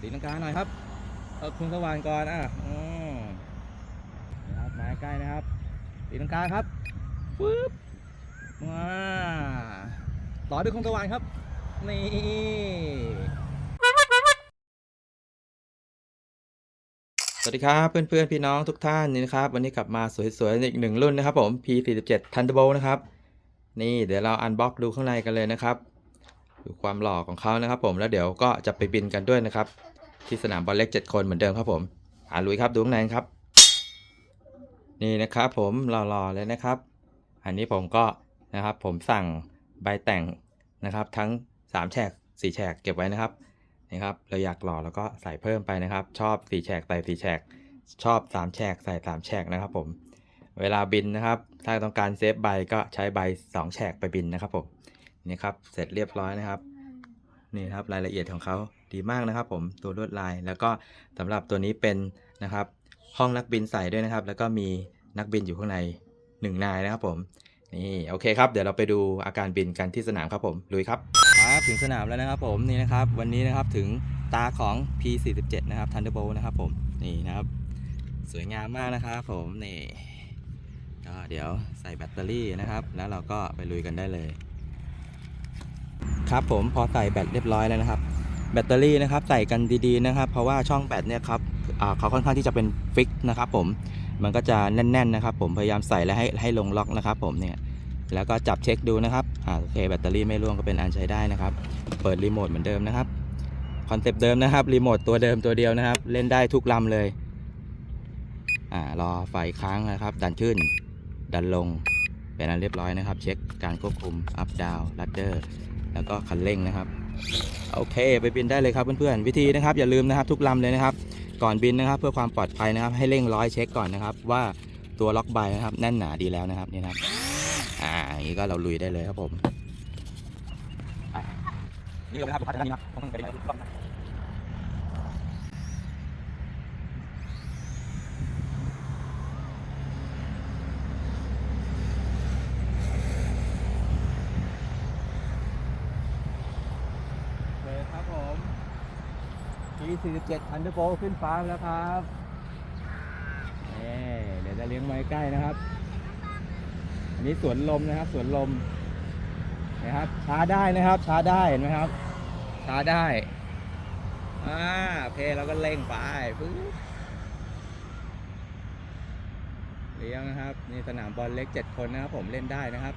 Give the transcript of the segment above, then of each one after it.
ตีลังกาหน่อยครับเออคุณสว่านก่อนอะอืมนะครับมาใกล้นะครับตีลังกาครับปึ๊บมาต่อด้วยคุณสว่านครับ นี่สวัสดีครับเพื่อนๆพี่น้องทุกท่านนี่นะครับวันนี้กลับมาสวยๆอีกหนึ่งรุ่นนะครับผม P47 Thunderbolt นะครับนี่เดี๋ยวเราอันบ็อกดูข้างในกันเลยนะครับ ดูความหล่อของเขานะครับ ผมแล้วเดี๋ยวก็จะไปบินกันด้วยนะครับ ที่สนามบอลเล็ก 7 คนเหมือนเดิมครับผมอาลุยครับดูข้างในครับ นี่นะครับผมหล่อๆเลยนะครับ อันนี้ผมก็นะครับ ผมสั่งใบแต่งนะครับ ทั้ง3แฉก4แฉกเก็บไว้นะครับนี่ครับ เราอยากหล่อแล้วก็ใส่เพิ่มไปนะครับ ชอบ4แฉกใส่4แฉกชอบ3แฉกใส่3แฉกนะครับ ผม เวลาบินนะครับ ถ้าต้องการเซฟใบก็ใช้ใบ2แฉกไปบินนะครับผม นี่ครับเสร็จเรียบร้อยนะครับนี่ครับรายละเอียดของเขาดีมากนะครับผมตัวลวดลาย แล้วก็สำหรับตัวนี้เป็นนะครับห้องนักบินใส่ด้วยนะครับ แล้วก็มีนักบินอยู่ข้างในหนึ่งนายนะครับผมนี่โอเคครับเดี๋ยวเราไปดูอาการบินกันที่สนามครับผมลุยครับครับถึงสนามแล้วนะครับผมนี่นะครับวันนี้นะครับถึงตาของ P47 นะครับ Thunderbolt นะครับผมนี่นะครับสวยงามมากนะครับผมนี่ก็เดี๋ยวใส่แบตเตอรี่นะครับ แล้วเราก็ไปลุยกันได้เลย ครับผมพอใส่แบตเรียบร้อยแล้วนะครับ แบตเตอรี่นะครับใส่กันดีๆนะครับ เพราะว่าช่องแบตเนี่ยครับเขาค่อนข้างที่จะเป็นฟิกนะครับผมมันก็จะแน่นๆนะครับ ผมพยายามใส่แล้วให้ให้ลงล็อกนะครับผมเนี่ยแล้วก็จับเช็คดูนะครับอ่าโอเคแบตเตอรี่ไม่ร่วงก็เป็นอันใช้ได้นะครับ เปิดรีโมทเหมือนเดิมนะครับคอนเซปต์เดิมนะครับรีโมทตัวเดิมตัวเดียวนะครับ เล่นได้ทุกลำเลยอ่ารอไฟค้างนะครับ ดันขึ้น ดันลงเป็นอันเรียบร้อยนะครับ เช็คการควบคุมอัพดาวลัดเดอร์ แล้วก็คันเร่งนะครับโอเค ไปบินได้เลยครับเพื่อนๆวิธีนะครับอย่าลืมนะครับทุกลำเลยนะครับ ก่อนบินนะครับ เพื่อความปลอดภัยนะครับ ให้เร่งร้อยเช็คก่อนนะครับ ว่าตัวล็อกใบนะครับแน่นหนาดีแล้วนะครับนี่นะครับอ่าอย่างนี้ก็เราลุยได้เลยครับผมนี่ก็เป็นภาพพัฒนานี้ครับต้องไปดูรอบนะโอเคครับผม P47 Thunderbolt ขึ้นฟ้าแล้วครับนี่เดี๋ยวจะเลี้ยงไว้ใกล้นะครับ อันนี้สวนลมนะครับสวนลมนะครับช้าได้นะครับช้าได้เห็นไหมครับ ช้าได้อ่าโอเคเราก็เร่งไปปึ๊บเลี้ยงนะครับนี่สนามบอลเล็ก7คนนะครับ ผมเล่นได้นะครับ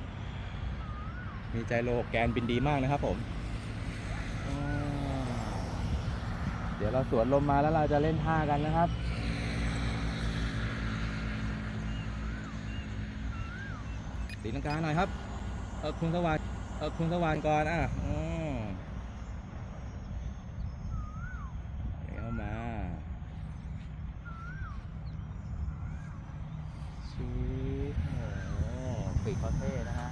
มีใจโลแกนบินดีมากนะครับผมอ่า เดี๋ยวเราสวนลมมาแล้วเราจะเล่นท่ากันนะครับตีลังกาหน่อยครับ เออคุณสว่านเออคุณสว่านก่อนอะอืมเดี๋ยวเข้ามาชีสโอ้ปีกเขาเท่นะฮะ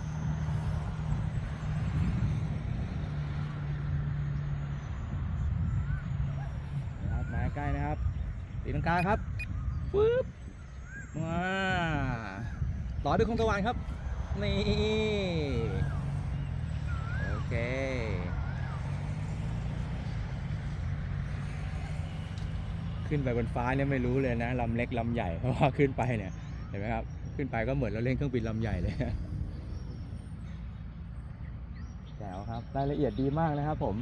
นะครับมา ใกล้นะครับตีลังกาครับปึ๊บมาต่อด้วยคงสว่านครับ นี่ โอเค ขึ้นไปบนฟ้าเนี่ยไม่รู้เลยนะลำเล็กลำใหญ่เพราะว่าขึ้นไปเนี่ยเห็นไหมครับ ขึ้นไปก็เหมือนเราเล่นเครื่องบินลำใหญ่เลยแจ๋วครับรายละเอียดดีมากนะครับผม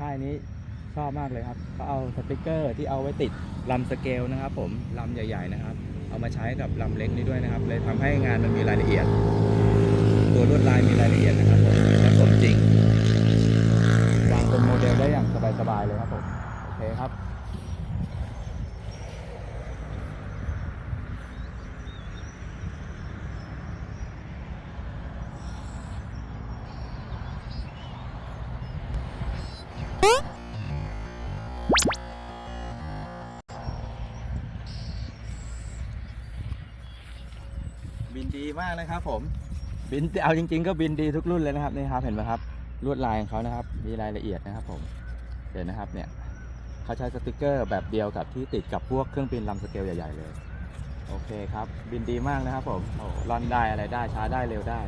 ค่ายนี้ ชอบมากเลยครับเขาเอาสติกเกอร์ที่เอาไว้ติดลำสเกลนะครับ ผมลำใหญ่ๆนะครับ เอามาใช้กับลำเล็กนี้ด้วยนะครับ เลยทำให้งานมันมีรายละเอียด ตัวลวดลายมีรายละเอียดนะครับผมและสมจริงวางเป็นโมเดลได้อย่างสบายๆเลยครับผมโอเคครับ บินดีมากนะครับผมบินเอาจริง ๆ ก็บินดีทุกรุ่นเลยนะครับนี่ครับเห็นไหมครับลวดลายของเขานะครับ มีรายละเอียดนะครับผมเดี๋ยวนะครับเนี่ยเขาใช้สติกเกอร์แบบเดียวกับที่ติดกับพวกเครื่องบินลำสเกลใหญ่ ๆ เลย โอเคครับ บินดีมากนะครับผมร่อนได้อะไรได้ช้าได้เร็วได้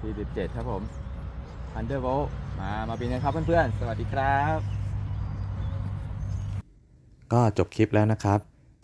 P17 ครับผม Thunderbolt มามาบินกันครับเพื่อนๆ สวัสดีครับ ก็จบคลิปแล้วนะครับ